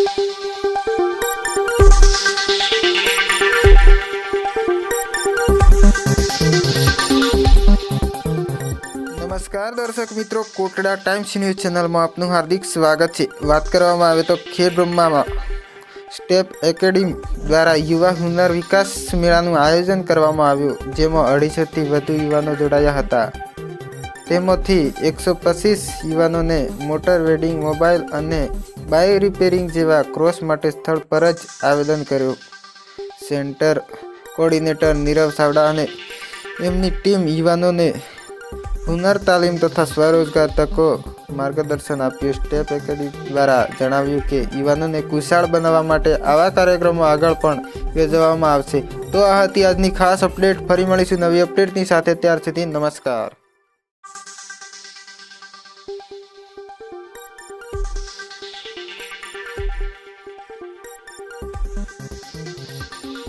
નમસ્કાર દર્શક મિત્રો, કોટડા ટાઈમ્સ ન્યૂઝ ચેનલમાં આપનું હાર્દિક સ્વાગત છે. વાત કરવામાં આવે તો ખેડ બ્રહ્મામાં સ્ટેપ એકેડમી દ્વારા યુવા હુનર વિકાસ મેળાનું આયોજન કરવામાં આવ્યું, જેમાં અઢીસોથી વધુ યુવાનો જોડાયા હતા. તેમાંથી એકસો પચીસ યુવાનોને મોટર વેડિંગ, મોબાઈલ અને બાઇક રિપેરિંગ જેવા ક્રોસ માટે સ્થળ પર જ આવેદન કર્યું. સેન્ટર કોર્ડિનેટર નીરવ સાવડા અને એમની ટીમ યુવાનોને હુનર તાલીમ તથા સ્વરોજગાર તકો માર્ગદર્શન આપ્યું. સ્ટેપ એકેડમી દ્વારા જણાવ્યું કે, યુવાનોને કુશળ બનાવવા માટે આવા કાર્યક્રમો આગળ પણ યોજવામાં આવશે. તો આ હતી આજની ખાસ અપડેટ. ફરી મળીશું નવી અપડેટની સાથે. ત્યાર સુધી નમસ્કાર. Thank you.